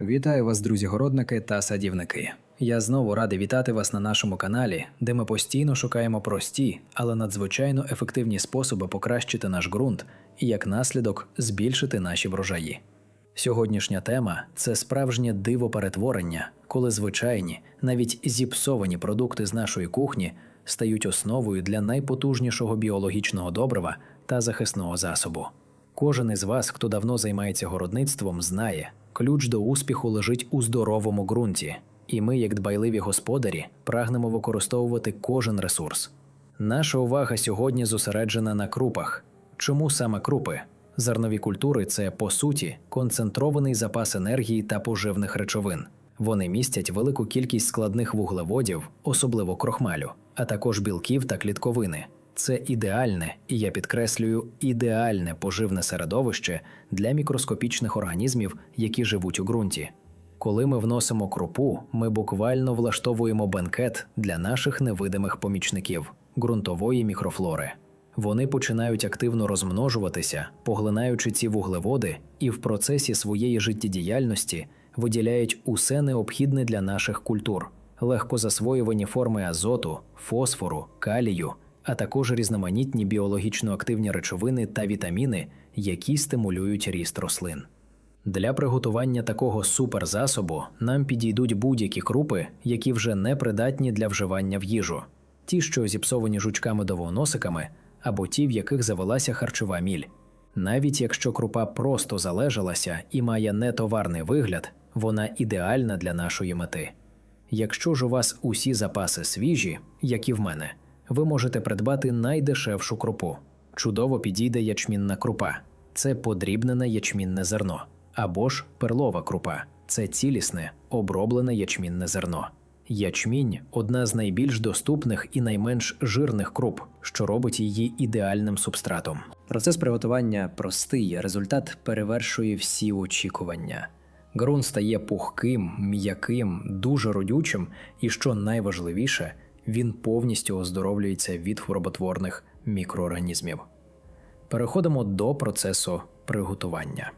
Вітаю вас, друзі-городники та садівники. Я знову радий вітати вас на нашому каналі, де ми постійно шукаємо прості, але надзвичайно ефективні способи покращити наш ґрунт і як наслідок збільшити наші врожаї. Сьогоднішня тема це справжнє диво перетворення, коли звичайні, навіть зіпсовані продукти з нашої кухні стають основою для найпотужнішого біологічного добрива та захисного засобу. Кожен із вас, хто давно займається городництвом, знає, ключ до успіху лежить у здоровому ґрунті, і ми, як дбайливі господарі, прагнемо використовувати кожен ресурс. Наша увага сьогодні зосереджена на крупах. Чому саме крупи? Зернові культури це, по суті, концентрований запас енергії та поживних речовин. Вони містять велику кількість складних вуглеводів, особливо крохмалю, а також білків та клітковини. Це ідеальне, і я підкреслюю, ідеальне поживне середовище для мікроскопічних організмів, які живуть у ґрунті. Коли ми вносимо крупу, ми буквально влаштовуємо бенкет для наших невидимих помічників ґрунтової мікрофлори. Вони починають активно розмножуватися, поглинаючи ці вуглеводи, і в процесі своєї життєдіяльності виділяють усе необхідне для наших культур, легко засвоювані форми азоту, фосфору, калію, а також різноманітні біологічно активні речовини та вітаміни, які стимулюють ріст рослин. Для приготування такого суперзасобу нам підійдуть будь-які крупи, які вже не придатні для вживання в їжу, ті, що зіпсовані жучками-довгоносиками, або ті, в яких завелася харчова міль. Навіть якщо крупа просто залежалася і має нетоварний вигляд, вона ідеальна для нашої мети. Якщо ж у вас усі запаси свіжі, як і в мене, ви можете придбати найдешевшу крупу. Чудово підійде ячмінна крупа це подрібнене ячмінне зерно, або ж перлова крупа це цілісне, оброблене ячмінне зерно. Ячмінь одна з найбільш доступних і найменш жирних круп, що робить її ідеальним субстратом. Процес приготування простий, результат перевершує всі очікування. Ґрунт стає пухким, м'яким, дуже родючим, і що найважливіше, він повністю оздоровлюється від хвороботворних мікроорганізмів. Переходимо до процесу приготування.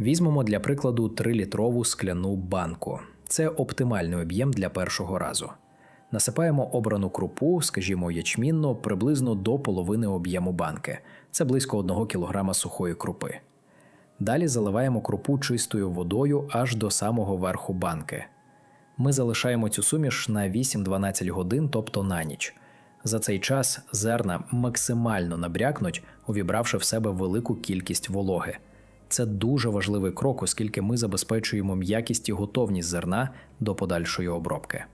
Візьмемо для прикладу 3-літрову скляну банку. Це оптимальний об'єм для першого разу. Насипаємо обрану крупу, скажімо, ячмінну, приблизно до половини об'єму банки. Це близько 1 кг сухої крупи. Далі заливаємо крупу чистою водою аж до самого верху банки. Ми залишаємо цю суміш на 8-12 годин, тобто на ніч. За цей час зерна максимально набрякнуть, увібравши в себе велику кількість вологи. Це дуже важливий крок, оскільки ми забезпечуємо м'якість і готовність зерна до подальшої обробки.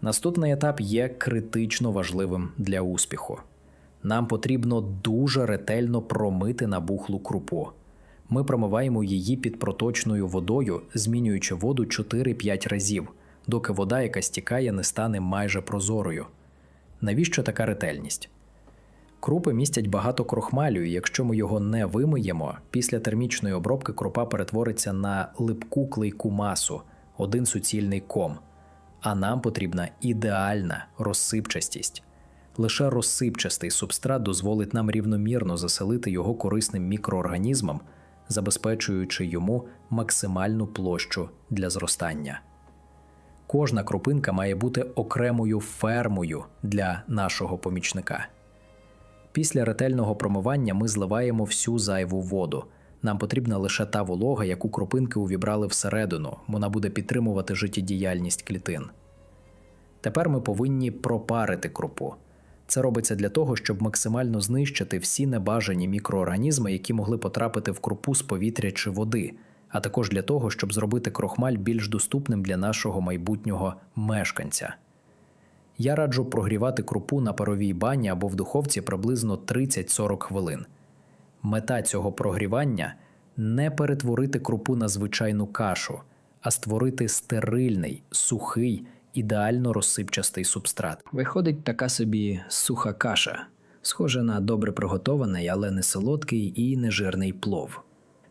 Наступний етап є критично важливим для успіху. Нам потрібно дуже ретельно промити набухлу крупу. Ми промиваємо її під проточною водою, змінюючи воду 4-5 разів, доки вода, яка стікає, не стане майже прозорою. Навіщо така ретельність? Крупи містять багато крохмалю, і якщо ми його не вимиємо, після термічної обробки крупа перетвориться на липку клейку масу, один суцільний ком. А нам потрібна ідеальна розсипчастість. Лише розсипчастий субстрат дозволить нам рівномірно заселити його корисним мікроорганізмам, забезпечуючи йому максимальну площу для зростання. Кожна крупинка має бути окремою фермою для нашого помічника. Після ретельного промивання ми зливаємо всю зайву воду. Нам потрібна лише та волога, яку кропинки увібрали всередину, вона буде підтримувати життєдіяльність клітин. Тепер ми повинні пропарити крупу. Це робиться для того, щоб максимально знищити всі небажані мікроорганізми, які могли потрапити в крупу з повітря чи води, а також для того, щоб зробити крохмаль більш доступним для нашого майбутнього мешканця. Я раджу прогрівати крупу на паровій бані або в духовці приблизно 30-40 хвилин. Мета цього прогрівання не перетворити крупу на звичайну кашу, а створити стерильний, сухий, ідеально розсипчастий субстрат. Виходить така собі суха каша, схожа на добре приготований, але не солодкий і не жирний плов.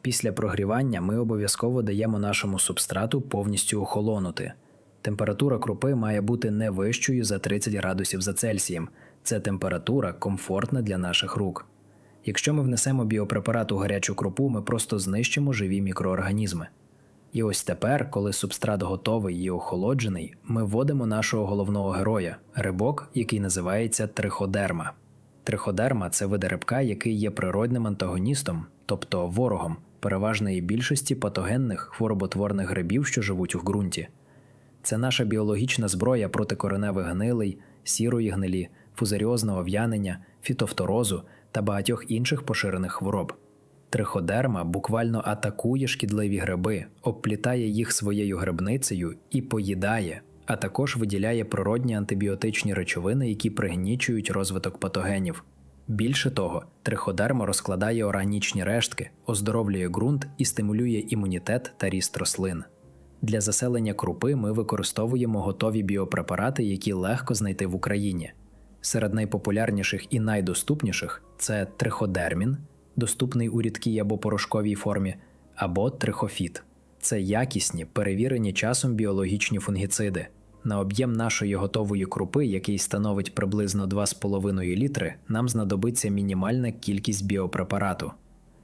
Після прогрівання ми обов'язково даємо нашому субстрату повністю охолонути. Температура крупи має бути не вищою за 30 градусів за Цельсієм. Це температура комфортна для наших рук. Якщо ми внесемо біопрепарат у гарячу крупу, ми просто знищимо живі мікроорганізми. І ось тепер, коли субстрат готовий і охолоджений, ми вводимо нашого головного героя рибок, який називається триходерма. Триходерма це вид рибка, який є природним антагоністом, тобто ворогом переважної більшості патогенних хвороботворних грибів, що живуть у ґрунті. Це наша біологічна зброя проти кореневих гнилей, сірої гнилі, фузаріозного в'янення, фітофторозу та багатьох інших поширених хвороб. Триходерма буквально атакує шкідливі гриби, обплітає їх своєю грибницею і поїдає, а також виділяє природні антибіотичні речовини, які пригнічують розвиток патогенів. Більше того, триходерма розкладає органічні рештки, оздоровлює ґрунт і стимулює імунітет та ріст рослин. Для заселення крупи ми використовуємо готові біопрепарати, які легко знайти в Україні. Серед найпопулярніших і найдоступніших це триходермін, доступний у рідкій або порошковій формі, або трихофіт. Це якісні, перевірені часом біологічні фунгіциди. На об'єм нашої готової крупи, який становить приблизно 2,5 літри, нам знадобиться мінімальна кількість біопрепарату.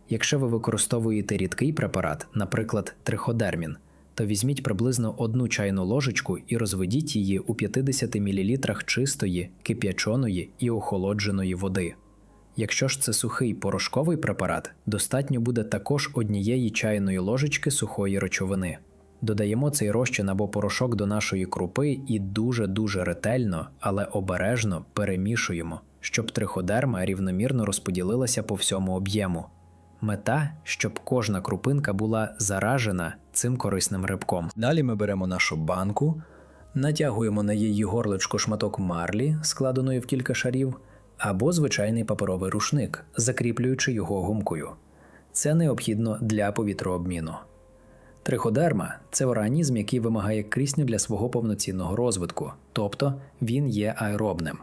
Якщо ви використовуєте рідкий препарат, наприклад, триходермін, то візьміть приблизно одну чайну ложечку і розведіть її у 50 мл чистої, кип'яченої і охолодженої води. Якщо ж це сухий порошковий препарат, достатньо буде також однієї чайної ложечки сухої речовини. Додаємо цей розчин або порошок до нашої крупи і дуже-дуже ретельно, але обережно перемішуємо, щоб триходерма рівномірно розподілилася по всьому об'єму. Мета, щоб кожна крупинка була заражена цим корисним рибком. Далі ми беремо нашу банку, натягуємо на її горличко шматок марлі, складеної в кілька шарів, або звичайний паперовий рушник, закріплюючи його гумкою. Це необхідно для повітрообміну. Триходерма це організм, який вимагає кисню для свого повноцінного розвитку, тобто він є аеробним.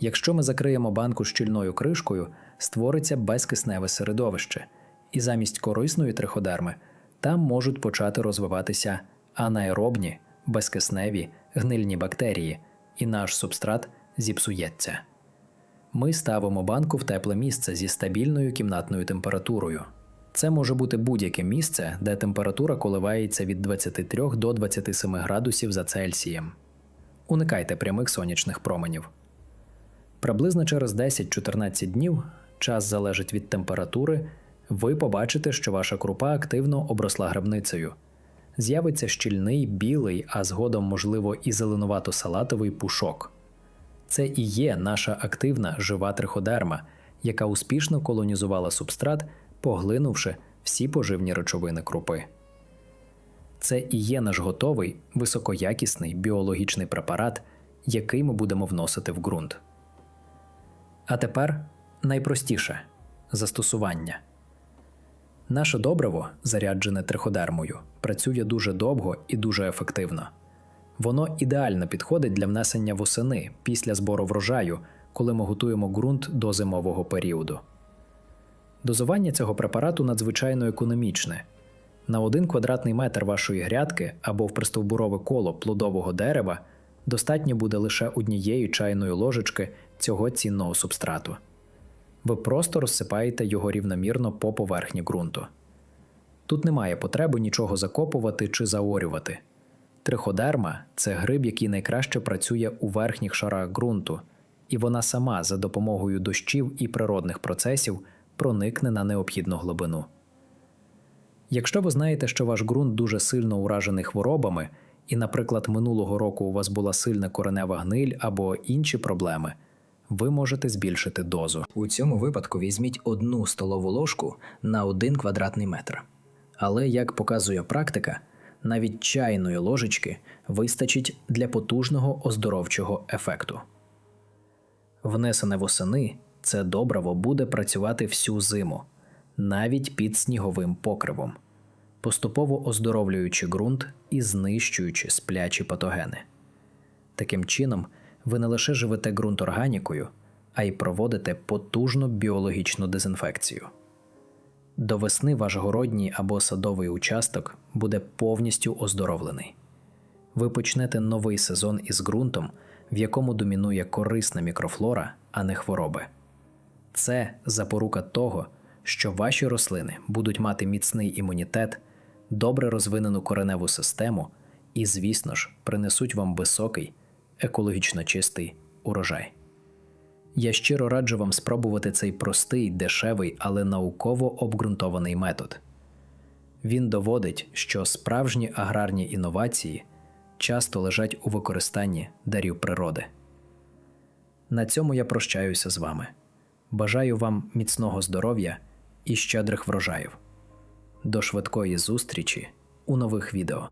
Якщо ми закриємо банку щільною кришкою, створиться безкисневе середовище, і замість корисної триходерми там можуть почати розвиватися анаеробні, безкисневі, гнильні бактерії, і наш субстрат зіпсується. Ми ставимо банку в тепле місце зі стабільною кімнатною температурою. Це може бути будь-яке місце, де температура коливається від 23 до 27 градусів за Цельсієм. Уникайте прямих сонячних променів. Приблизно через 10-14 днів, час залежить від температури, ви побачите, що ваша крупа активно обросла грибницею. З'явиться щільний, білий, а згодом, можливо, і зеленувато-салатовий пушок. Це і є наша активна жива триходерма, яка успішно колонізувала субстрат, поглинувши всі поживні речовини крупи. Це і є наш готовий високоякісний біологічний препарат, який ми будемо вносити в ґрунт. А тепер найпростіше застосування. Наше добриво, заряджене триходермою, працює дуже довго і дуже ефективно. Воно ідеально підходить для внесення восени після збору врожаю, коли ми готуємо ґрунт до зимового періоду. Дозування цього препарату надзвичайно економічне. На один квадратний метр вашої грядки або в пристовбурове коло плодового дерева достатньо буде лише однієї чайної ложечки цього цінного субстрату. Ви просто розсипаєте його рівномірно по поверхні ґрунту. Тут немає потреби нічого закопувати чи заорювати. Триходерма це гриб, який найкраще працює у верхніх шарах ґрунту, і вона сама за допомогою дощів і природних процесів проникне на необхідну глибину. Якщо ви знаєте, що ваш ґрунт дуже сильно уражений хворобами, і, наприклад, минулого року у вас була сильна коренева гниль або інші проблеми, ви можете збільшити дозу. У цьому випадку візьміть одну столову ложку на один квадратний метр. Але, як показує практика, навіть чайної ложечки вистачить для потужного оздоровчого ефекту. Внесене восени це добриво буде працювати всю зиму, навіть під сніговим покривом, поступово оздоровлюючи ґрунт і знищуючи сплячі патогени. Таким чином, ви не лише живете ґрунт органікою, а й проводите потужну біологічну дезінфекцію. До весни ваш городній або садовий участок буде повністю оздоровлений. Ви почнете новий сезон із ґрунтом, в якому домінує корисна мікрофлора, а не хвороби. Це запорука того, що ваші рослини будуть мати міцний імунітет, добре розвинену кореневу систему і, звісно ж, принесуть вам високий, екологічно чистий урожай. Я щиро раджу вам спробувати цей простий, дешевий, але науково обґрунтований метод. Він доводить, що справжні аграрні інновації часто лежать у використанні дарів природи. На цьому я прощаюся з вами. Бажаю вам міцного здоров'я і щедрих врожаїв. До швидкої зустрічі у нових відео.